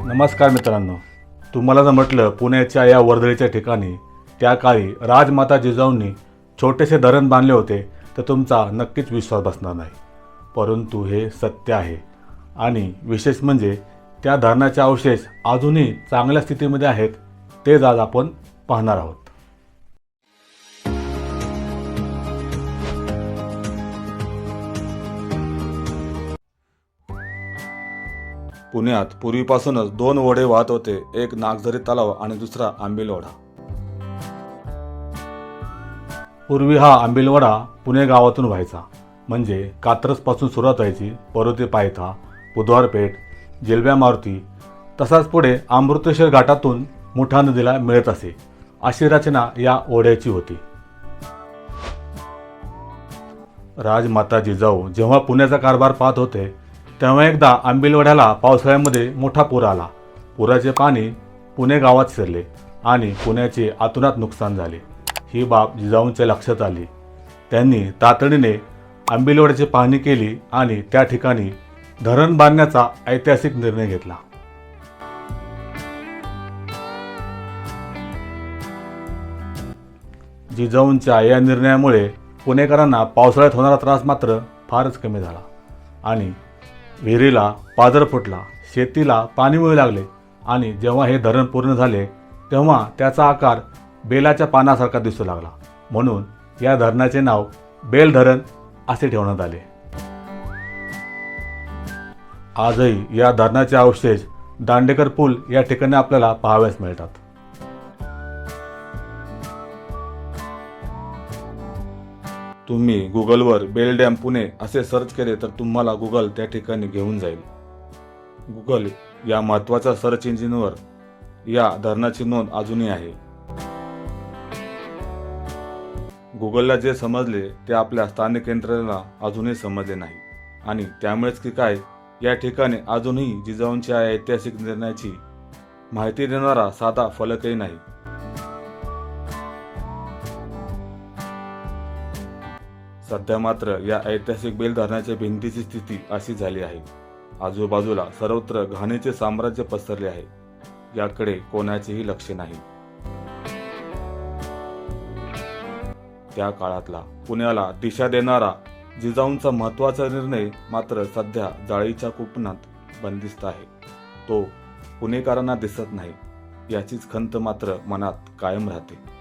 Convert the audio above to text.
नमस्कार मित्रांनो. तुम्हाला जर म्हटलं पुण्याच्या या वर्दळीच्या ठिकाणी त्या काळी राजमाता जिजाऊंनी छोटेसे धरण बांधले होते तर तुमचा नक्कीच विश्वास बसणार नाही. परंतु हे सत्य आहे. आणि विशेष म्हणजे त्या धरणाचे अवशेष अजूनही चांगल्या स्थितीमध्ये आहेत तेच आज आपण पाहणार आहोत. पुण्यात पूर्वीपासूनच दोन ओढे वाहत होते. एक नागझरी तलाव आणि दुसरा आंबिल पूर्वी हा आंबिल पुणे गावातून व्हायचा. म्हणजे कात्रजपासून सुरुवात व्हायची. पर्वती पायथा बुधवारपेठ जिलब्या मारुती. तसाच पुढे अमृतेश्वर घाटातून मुठा नदीला मिळत असे. अशी रचना या ओढ्याची होती. राजमाता जिजाऊ जेव्हा पुण्याचा कारभार पाहत होते तेव्हा एकदा आंबिलवड्याला पावसाळ्यामध्ये मोठा पूर आला. पुराचे पाणी पुणे गावात शिरले आणि पुण्याचे आतुनात नुकसान झाले. ही बाब जिजाऊंच्या लक्षात आली. त्यांनी तातडीने आंबिलवड्याची पाहणी केली आणि त्या ठिकाणी धरण बांधण्याचा ऐतिहासिक निर्णय घेतला. जिजाऊंच्या या निर्णयामुळे पुणेकरांना पावसाळ्यात होणारा त्रास मात्र फारच कमी झाला आणि विहिरीला पादर फुटला. शेतीला पाणी मिळू लागले आणि जेव्हा हे धरण पूर्ण झाले तेव्हा त्याचा आकार बेलाच्या पानासारखा दिसू लागला. म्हणून या धरणाचे नाव बेल धरण असे ठेवण्यात आले. आजही या धरणाचे अवशेष दांडेकर पूल या ठिकाणी आपल्याला पाहाव्यास मिळतात. तुम्ही गुगलवर बेल डॅम पुणे असे सर्च केले तर तुम्हाला गुगल त्या ठिकाणी घेऊन जाईल. गुगल या महत्त्वाच्या सर्च इंजिनवर या धरणाची नोंद अजूनही आहे. गुगलला जे समजले ते आपल्या स्थानिक यंत्रणेला अजूनही समजले नाही. आणि त्यामुळेच की काय या ठिकाणी अजूनही जिजाऊंच्या ऐतिहासिक निर्णयाची माहिती देणारा साधा फलकही नाही. सध्या मात्र या ऐतिहासिक बेल धरणाच्या भिंतीची स्थिती अशी झाली आहे. आजूबाजूला सर्वत्र घाणीचे साम्राज्य पसरले आहे. याकडे कोणाचेही लक्ष नाही. त्या काळातला पुण्याला दिशा देणारा जिजाऊंचा महत्त्वाचा निर्णय मात्र सध्या जाळीच्या कुपनात बंदिस्त आहे. तो पुणेकरांना दिसत नाही याचीच खंत मात्र मनात कायम राहते.